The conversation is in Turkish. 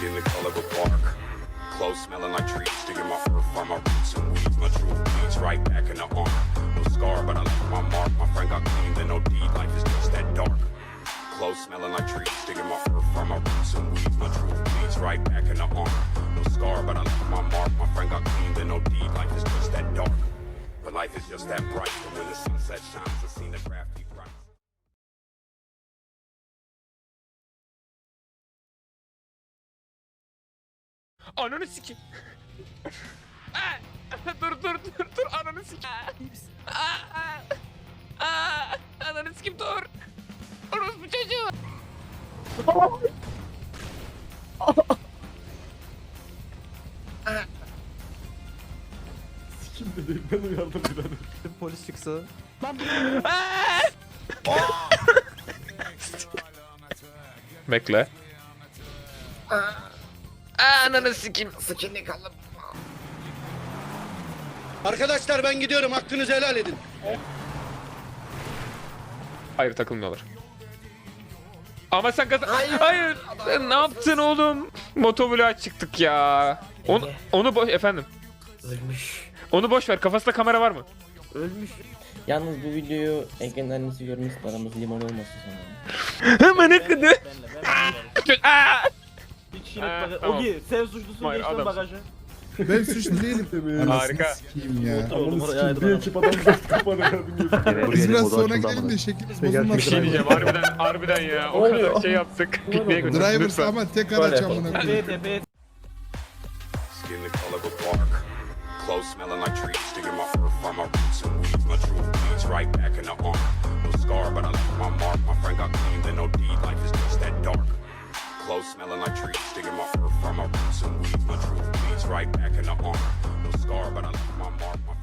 Skin the color of bark. Clothes smelling like trees. Digging my earth from my roots and weeds. My true bleeds right back in the arm. No scar, but I left my mark. My friend got clean, then no deed. Life is just that dark. Clothes smelling like trees. Digging my earth from my roots and weeds. My true bleeds right back in the arm. No scar, but I left my mark. My friend got clean, then no deed. Life is just that dark. But life is just that bright. But when the sunset shines, Ananı sikim. dur dur dur dur ananı sikim. Ananı sikim dur. Orospu çocuğu. Polis çıksa. Aa! Bekle. Aa, Ananı sikim. Arkadaşlar ben gidiyorum hakkınızı helal edin. Hayır takılmıyorlar. Ama sen kazan... Hayır. Sen ne yaptın oğlum? Motovlog'a çıktık ya. Onu, onu boş... Efendim. Ölmüş. Onu boş ver. Kafasında kamera var mı? Ölmüş. Yalnız bu videoyu Ege'nin annesi görmesin aramız limon olmasın sonra. Hemen akıdı. Aa! Bir kişilik Ha, bagaj. tamam. Ogi sen suçlusun Hayır, geç lan adamsın. bagajı. Ben suçlu değilim tabii. Harika. Sikiyim ya. Oğlum oraya ayrı adam. Biz biraz sonra gidelim de şeklimiz bozulmasın. Bir şey diyeceğim harbiden harbiden ya. O kadar şey yaptık. Pikniğe götürdük Drivers lütfen. ama tek araç amına koyayım. Skin the color of bark. Clothes smelling like trees. Digging my earth smelling like trees. Digging my earth from my roots and weeds. My true bleeds right back in the arm. No scar, but I left my mark. My